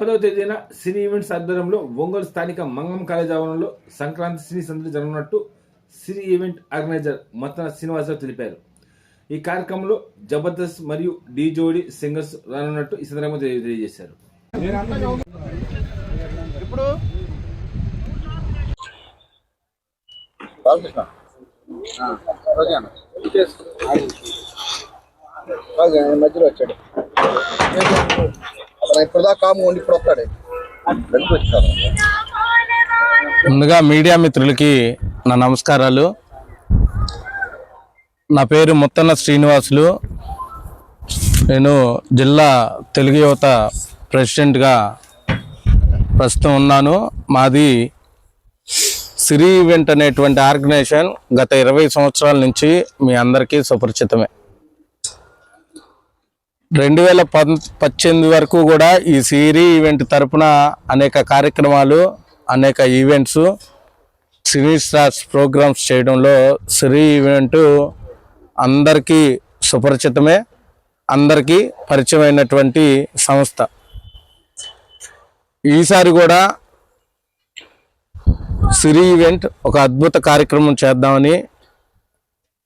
పదవ తేదీన సినీ ఈవెంట్స్ ఆధ్వర్యంలో ఒంగోలు స్థానిక మంగం కాలేజ్ ఆవరణలో సంక్రాంతి సినీ సందడి జరగనున్నట్టు సినీ ఈవెంట్ ఆర్గనైజర్ మొత్తన శ్రీనివాసరావు తెలిపారు. ఈ కార్యక్రమంలో జబర్దస్త్ మరియు డీ జోడి సింగర్స్ రానున్నట్టు ఈ సందర్భంగా తెలియ- తెలియజేశారు. ఇప్పుడు బాలకృష్ణ. ఓకే అన్న. ఓకే ఆయన మధ్యలో వచ్చాడు. అతను ఇప్పుడు దాకా కాము ఉండి ఇప్పుడు వస్తాడు ముందుగా మీడియా మిత్రులకి నా నమస్కారాలు. నా పేరు ముత్తన్న శ్రీనివాసులు. నేను జిల్లా తెలుగు యువత ప్రెసిడెంట్గా ప్రస్తుతం ఉన్నాను. మాది సిరి ఈవెంట్ అనేటువంటి ఆర్గనైజేషన్ గత ఇరవై సంవత్సరాల నుంచి మీ అందరికీ సుపరిచితమే. రెండు వేల పద్దెనిమిది వరకు కూడా ఈ సిరి ఈవెంట్ తరపున అనేక కార్యక్రమాలు అనేక ఈవెంట్స్ సినీ స్టార్స్ ప్రోగ్రామ్స్ చేయడంలో సిరి ఈవెంట్ అందరికీ సుపరిచితమే అందరికీ పరిచయమైనటువంటి సంస్థ. ఈసారి కూడా సిరి ఈవెంట్ ఒక అద్భుత కార్యక్రమం చేద్దామని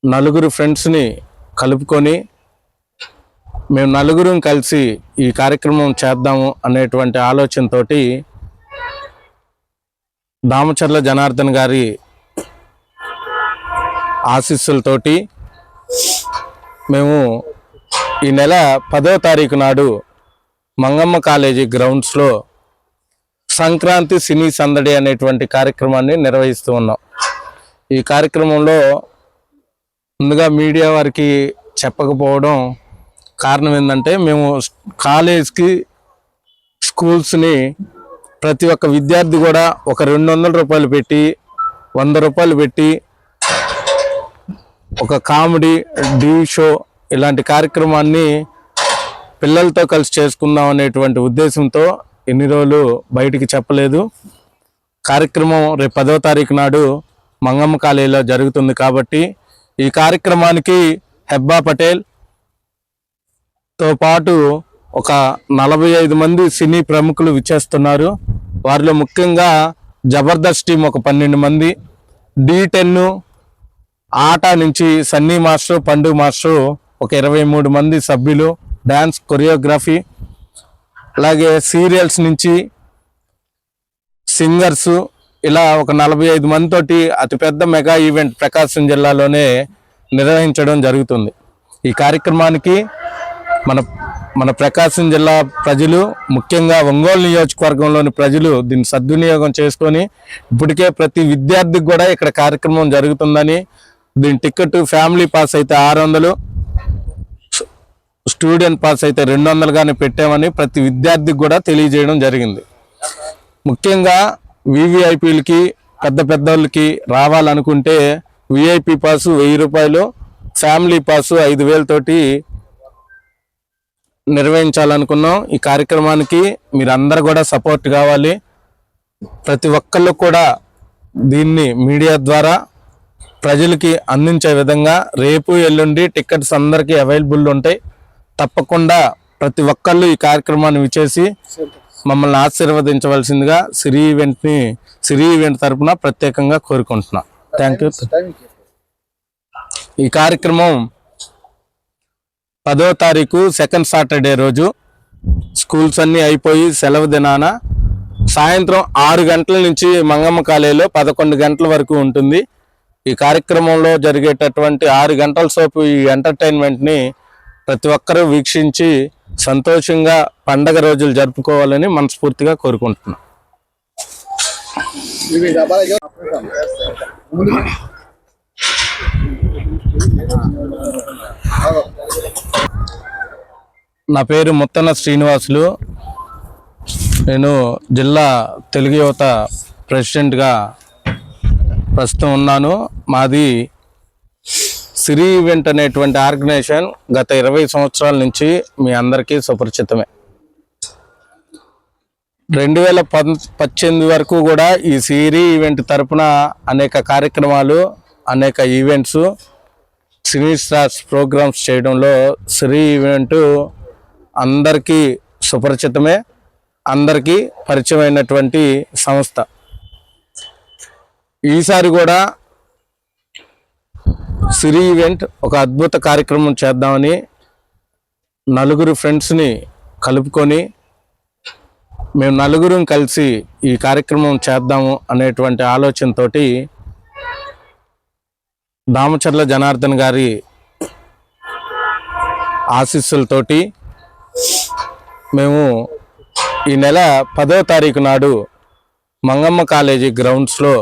నలుగురు ఫ్రెండ్స్ని కలుపుకొని మేము నలుగురం కలిసి ఈ కార్యక్రమం చేద్దాము అనేటువంటి ఆలోచనతో దామచర్ల జనార్దన్ గారి ఆశీస్సులతోటి మేము ఈ నెల పదో తారీఖు నాడు మంగమ్మ కాలేజీ గ్రౌండ్స్లో సంక్రాంతి సినీ సందడి అనేటువంటి కార్యక్రమాన్ని నిర్వహిస్తూ ఉన్నాం. ఈ కార్యక్రమంలో ముందుగా మీడియా వారికి చెప్పకపోవడం కారణం ఏంటంటే మేము కాలేజ్కి స్కూల్స్ని ప్రతి ఒక్క విద్యార్థి కూడా ఒక రెండు వందల రూపాయలు పెట్టి వంద రూపాయలు పెట్టి ఒక కామెడీ డీ షో ఇలాంటి కార్యక్రమాన్ని పిల్లలతో కలిసి చేసుకుందాం అనేటువంటి ఉద్దేశంతో ఎన్ని రోజులు బయటికి చెప్పలేదు. కార్యక్రమం రేపు పదవ తారీఖు నాడు మంగమ్మ కాలేజీలో జరుగుతుంది కాబట్టి ఈ కార్యక్రమానికి హెబ్బా పటేల్ తో పాటు ఒక నలభై ఐదు మంది సినీ ప్రముఖులు విచ్చేస్తున్నారు. వారిలో ముఖ్యంగా జబర్దస్త్ టీం ఒక పన్నెండు మంది డి టెన్ ఆట నుంచి సన్నీ మాస్టర్ పండు మాస్టర్ ఒక ఇరవై మూడు మంది సభ్యులు డ్యాన్స్ కొరియోగ్రఫీ అలాగే సీరియల్స్ నుంచి సింగర్స్ ఇలా ఒక నలభై ఐదు మందితోటి అతిపెద్ద మెగా ఈవెంట్ ప్రకాశం జిల్లాలోనే నిర్వహించడం జరుగుతుంది. ఈ కార్యక్రమానికి మన మన ప్రకాశం జిల్లా ప్రజలు ముఖ్యంగా ఒంగోలు నియోజకవర్గంలోని ప్రజలు దీన్ని సద్వినియోగం చేసుకొని ఇప్పటికే ప్రతి విద్యార్థికి కూడా ఇక్కడ కార్యక్రమం జరుగుతుందని దీని టికెట్ ఫ్యామిలీ పాస్ అయితే ఆరు వందలు స్టూడెంట్ పాస్ అయితే రెండు వందలుగానే పెట్టామని ప్రతి విద్యార్థికి కూడా తెలియజేయడం జరిగింది. ముఖ్యంగా వివిఐపీలకి పెద్ద పెద్దోళ్ళకి రావాలనుకుంటే విఐపి పాసు వెయ్యి రూపాయలు ఫ్యామిలీ పాసు ఐదు వేలతోటి నిర్వహించాలనుకున్నాం. ఈ కార్యక్రమానికి మీరందరూ కూడా సపోర్ట్ కావాలి. ప్రతి ఒక్కళ్ళు కూడా దీన్ని మీడియా ద్వారా ప్రజలకి అందించే విధంగా రేపు ఎల్లుండి టికెట్స్ అందరికీ అవైలబుల్ ఉంటాయి. తప్పకుండా ప్రతి ఒక్కళ్ళు ఈ కార్యక్రమాన్ని విచేసి మమ్మల్ని ఆశీర్వదించవలసిందిగా సిరి ఈవెంట్ని సిరి ఈవెంట్ తరపున ప్రత్యేకంగా కోరుకుంటున్నాం. థ్యాంక్ ఈ కార్యక్రమం పదో తారీఖు సెకండ్ సాటర్డే రోజు స్కూల్స్ అన్నీ అయిపోయి సెలవు దినాన సాయంత్రం ఆరు గంటల నుంచి మంగమ్మ కాలేజీలో పదకొండు గంటల వరకు ఉంటుంది. ఈ కార్యక్రమంలో జరిగేటటువంటి ఆరు గంటల సోపు ఈ ఎంటర్టైన్మెంట్ని ప్రతి ఒక్కరూ వీక్షించి సంతోషంగా పండగ రోజులు జరుపుకోవాలని మనస్ఫూర్తిగా కోరుకుంటున్నాం. నా పేరు ముత్తన్న శ్రీనివాసులు. నేను జిల్లా తెలుగు యువత ప్రెసిడెంట్గా ప్రస్తుతం ఉన్నాను. మాది సిరి ఈవెంట్ అనేటువంటి ఆర్గనైజేషన్ గత ఇరవై సంవత్సరాల నుంచి మీ అందరికీ సుపరిచితమే. రెండు వేల పద్ పద్దెనిమిది వరకు కూడా ఈ సిరి ఈవెంట్ తరపున అనేక కార్యక్రమాలు అనేక ఈవెంట్స్ సినీ స్టార్స్ ప్రోగ్రామ్స్ చేయడంలో సిరి ఈవెంట్ అందరికీ సుపరిచితమే అందరికీ పరిచయమైనటువంటి సంస్థ. ఈసారి కూడా సిరి ఈవెంట్ ఒక అద్భుత కార్యక్రమం చేద్దామని నలుగురు ఫ్రెండ్స్ని కలుపుకొని మేము నలుగురం కలిసి ఈ కార్యక్రమం చేద్దాము అనేటువంటి ఆలోచనతోటి దామచర్ల జనార్దన్ గారి ఆశీస్సులతోటి మేము ఈ నెల పదో తారీఖు నాడు మంగమ్మ కాలేజీ గ్రౌండ్స్లో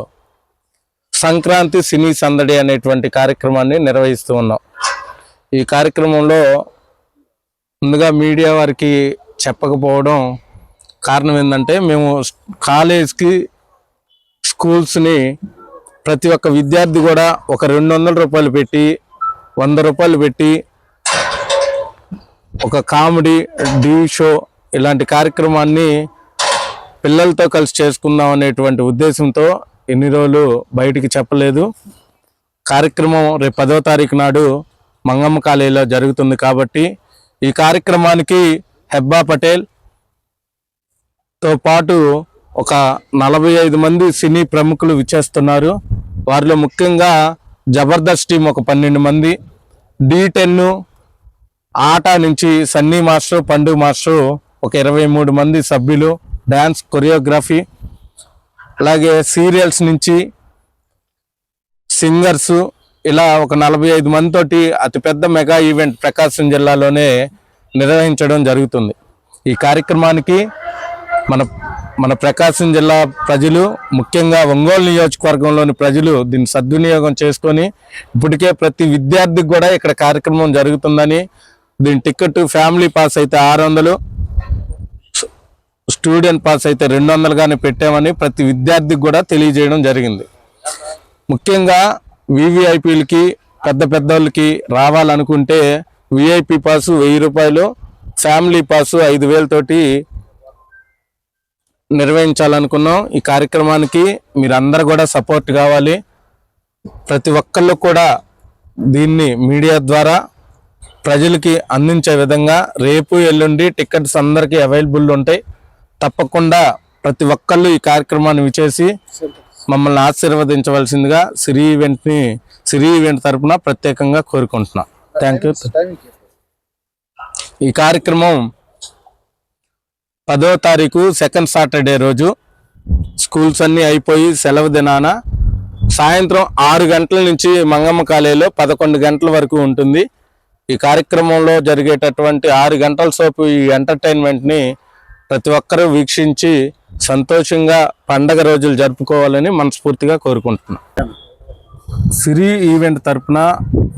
సంక్రాంతి సినీ సందడి అనేటువంటి కార్యక్రమాన్ని నిర్వహిస్తూ ఉన్నాం. ఈ కార్యక్రమంలో ముందుగా మీడియా వారికి చెప్పకపోవడం కారణం ఏంటంటే మేము కాలేజ్కి స్కూల్స్ని ప్రతి ఒక్క విద్యార్థి కూడా ఒక రెండు వందల రూపాయలు పెట్టి వంద రూపాయలు పెట్టి ఒక కామెడీ డీ షో ఇలాంటి కార్యక్రమాన్ని పిల్లలతో కలిసి చేసుకుందాం అనేటువంటి ఉద్దేశంతో ఎన్ని రోజులు బయటికి చెప్పలేదు. కార్యక్రమం రేపు పదో తారీఖు నాడు మంగమ్మ కాలేజీలో జరుగుతుంది కాబట్టి ఈ కార్యక్రమానికి హెబ్బా పటేల్తో పాటు ఒక నలభై ఐదు మంది సినీ ప్రముఖులు విచ్చేస్తున్నారు. వారిలో ముఖ్యంగా జబర్దస్త్ టీం ఒక పన్నెండు మంది డి టెన్ ఆట నుంచి సన్నీ మాస్టర్ పండు మాస్టర్ ఒక ఇరవై మూడు మంది సభ్యులు డ్యాన్స్ కొరియోగ్రఫీ అలాగే సీరియల్స్ నుంచి సింగర్స్ ఇలా ఒక నలభై ఐదు మందితోటి అతిపెద్ద మెగా ఈవెంట్ ప్రకాశం జిల్లాలోనే నిర్వహించడం జరుగుతుంది. ఈ కార్యక్రమానికి మన మన ప్రకాశం జిల్లా ప్రజలు ముఖ్యంగా ఒంగోలు నియోజకవర్గంలోని ప్రజలు దీన్ని సద్వినియోగం చేసుకొని ఇప్పటికే ప్రతి విద్యార్థికి కూడా ఇక్కడ కార్యక్రమం జరుగుతుందని దీని టికెట్ ఫ్యామిలీ పాస్ అయితే ఆరు వందలు. స్టూడెంట్ పాస్ అయితే రెండు వందలుగానే పెట్టామని ప్రతి విద్యార్థికి కూడా తెలియజేయడం జరిగింది. ముఖ్యంగా వివిఐపీలకి పెద్ద పెద్దోళ్ళకి రావాలనుకుంటే విఐపి పాసు వెయ్యి రూపాయలు ఫ్యామిలీ పాసు ఐదు వేలతోటి నిర్వహించాలనుకున్నాం. ఈ కార్యక్రమానికి మీరందరూ కూడా సపోర్ట్ కావాలి. ప్రతి ఒక్కళ్ళు కూడా దీన్ని మీడియా ద్వారా ప్రజలకి అందించే విధంగా రేపు ఎల్లుండి టికెట్స్ అందరికీ అవైలబుల్ ఉంటాయి. తప్పకుండా ప్రతి ఒక్కళ్ళు ఈ కార్యక్రమాన్ని విచేసి మమ్మల్ని ఆశీర్వదించవలసిందిగా సిరి ఈవెంట్ని సిరి ఈవెంట్ తరపున ప్రత్యేకంగా కోరుకుంటున్నాం. థ్యాంక్ యూ ఈ కార్యక్రమం పదో తారీఖు సెకండ్ సాటర్డే రోజు. స్కూల్స్ అన్నీ అయిపోయి సెలవు దినాన సాయంత్రం ఆరు గంటల నుంచి మంగమ్మ కాలేజీలో పదకొండు గంటల వరకు ఉంటుంది. ఈ కార్యక్రమంలో జరిగేటటువంటి ఆరు గంటల సేపు ఈ ఎంటర్టైన్మెంట్ని ప్రతి ఒక్కరూ వీక్షించి సంతోషంగా పండగ రోజులు జరుపుకోవాలని మనస్ఫూర్తిగా కోరుకుంటున్నాం. సిరి ఈవెంట్ తరపున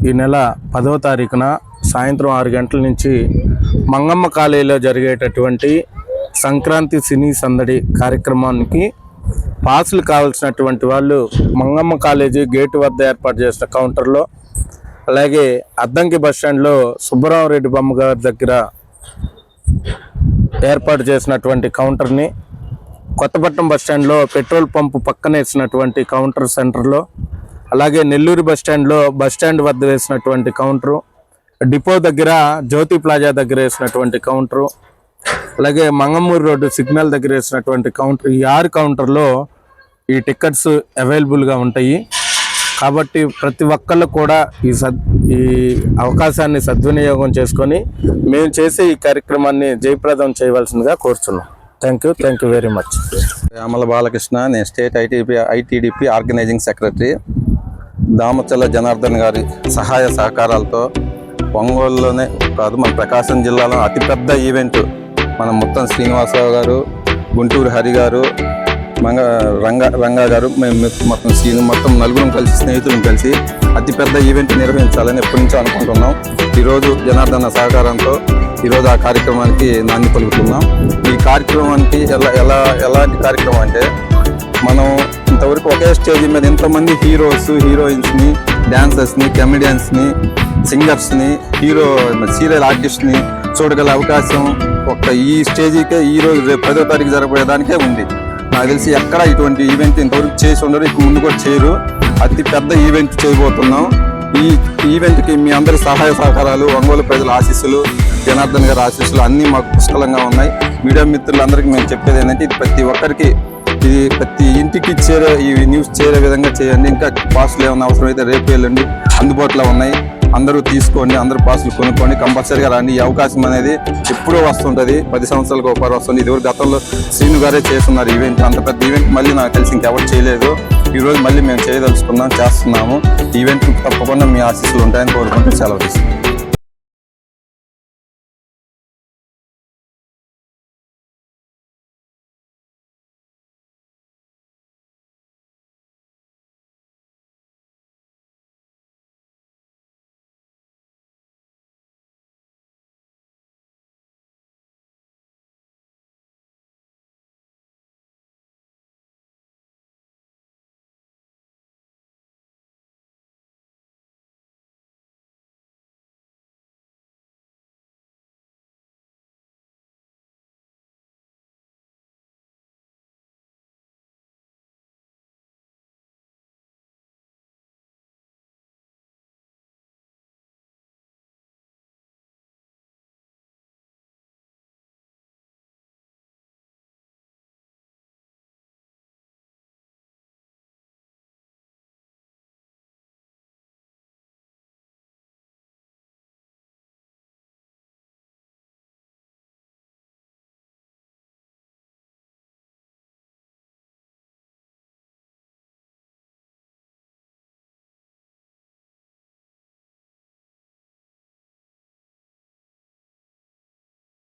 ఈ నెల పదవ తారీఖున సాయంత్రం ఆరు గంటల నుంచి మంగమ్మ కాలేజీలో జరిగేటటువంటి సంక్రాంతి సినీ సందడి కార్యక్రమానికి పాసులు కావాల్సినటువంటి వాళ్ళు మంగమ్మ కాలేజీ గేటు వద్ద ఏర్పాటు చేసిన కౌంటర్లో అలాగే అద్దంకి బస్ స్టాండ్లో సుబ్బరామరెడ్డి బొమ్మ గారి దగ్గర ఏర్పాటు చేసినటువంటి కౌంటర్ని కొత్తపట్నం బస్ స్టాండ్లో పెట్రోల్ పంపు పక్కన వేసినటువంటి కౌంటర్ సెంటర్లో అలాగే నెల్లూరు బస్ స్టాండ్లో బస్ స్టాండ్ వద్ద వేసినటువంటి కౌంటరు డిపో దగ్గర జ్యోతి ప్లాజా దగ్గర వేసినటువంటి కౌంటరు అలాగే మంగమూరు రోడ్డు సిగ్నల్ దగ్గర వేసినటువంటి కౌంటర్ ఈ ఆరు కౌంటర్లో ఈ టికెట్స్ అవైలబుల్గా ఉంటాయి. కాబట్టి ప్రతి ఒక్కళ్ళు కూడా ఈ సద్ ఈ అవకాశాన్ని సద్వినియోగం చేసుకొని మేము చేసే ఈ కార్యక్రమాన్ని జయప్రదం చేయవలసిందిగా కోరుచున్నాం. Thank you thank you very much Yamala Balakrishna నేను state ITP ITDP organising secretary. Damacharla Janardhan గారి సహాయ సహకారాలతో ఒంగోలులోనే కాదు మన ప్రకాశం జిల్లాలో అతిపెద్ద ఈవెంట్ మన మొత్తం శ్రీనివాసరావు గారు గుంటూరు హరి గారు మంగ రంగా రంగా గారు మేము మొత్తం సీన్ మొత్తం నలుగురం కలిసి స్నేహితులను కలిసి అతిపెద్ద ఈవెంట్ నిర్వహించాలని ఎప్పటి నుంచో అనుకుంటున్నాం. ఈరోజు జనార్దన సహకారంతో ఈరోజు ఆ కార్యక్రమానికి నాంది పలుకుతున్నాం. ఈ కార్యక్రమానికి ఎలా ఎలా ఎలాంటి కార్యక్రమం అంటే మనం ఇంతవరకు ఒకే స్టేజ్ మీద ఎంతమంది హీరోస్ హీరోయిన్స్ని డ్యాన్సర్స్ని కమెడియన్స్ని సింగర్స్ని హీరో సీరియల్ ఆర్టిస్ట్ని చూడగల అవకాశం ఒక్క ఈ స్టేజీకే ఈరోజు రేపు పదో తారీఖు జరగబోయేదానికే ఉంది. నాకు తెలిసి ఎక్కడ ఇటువంటి ఈవెంట్ ఇంతవరకు చేసి ఉండరు ఇక ముందు కూడా చేయరు. అతి పెద్ద ఈవెంట్ చేయబోతున్నాం. ఈ ఈవెంట్కి మీ అందరి సహాయ సహకారాలు ఒంగోలు ప్రజల ఆశీస్సులు జనార్దన్ గారి ఆశీస్సులు అన్నీ మాకు పుష్కలంగా ఉన్నాయి. మీడియా మిత్రులందరికీ మేము చెప్పేది ఏంటంటే ఇది ప్రతి ఒక్కరికి ఇది ప్రతి ఇంటికి చేరే ఈ న్యూస్ చేరే విధంగా చేయండి. ఇంకా పాస్టులు ఏమైనా అవసరం అయితే రేపు వెళ్ళండి. అందుబాటులో ఉన్నాయి. అందరూ తీసుకోండి అందరూ పాసులు కొనుక్కోండి కంపల్సరీగా రండి ఈ అవకాశం అనేది ఎప్పుడూ వస్తుంటుంది. పది సంవత్సరాలకు ఒకసారి వస్తుంది. ఇదివరకు గతంలో శ్రీను గారే చేస్తున్నారు ఈవెంట్ అంత పెద్ద ఈవెంట్ మళ్ళీ నాకు తెలిసి ఇంకెవరు చేయలేదు. ఈరోజు మళ్ళీ మేము చేయదలుచుకున్నాం చేస్తున్నాము. ఈవెంట్ తప్పకుండా మీ ఆశీస్సులు ఉంటాయని కోరుకుంటూ సెలవు తీసుకుంటాం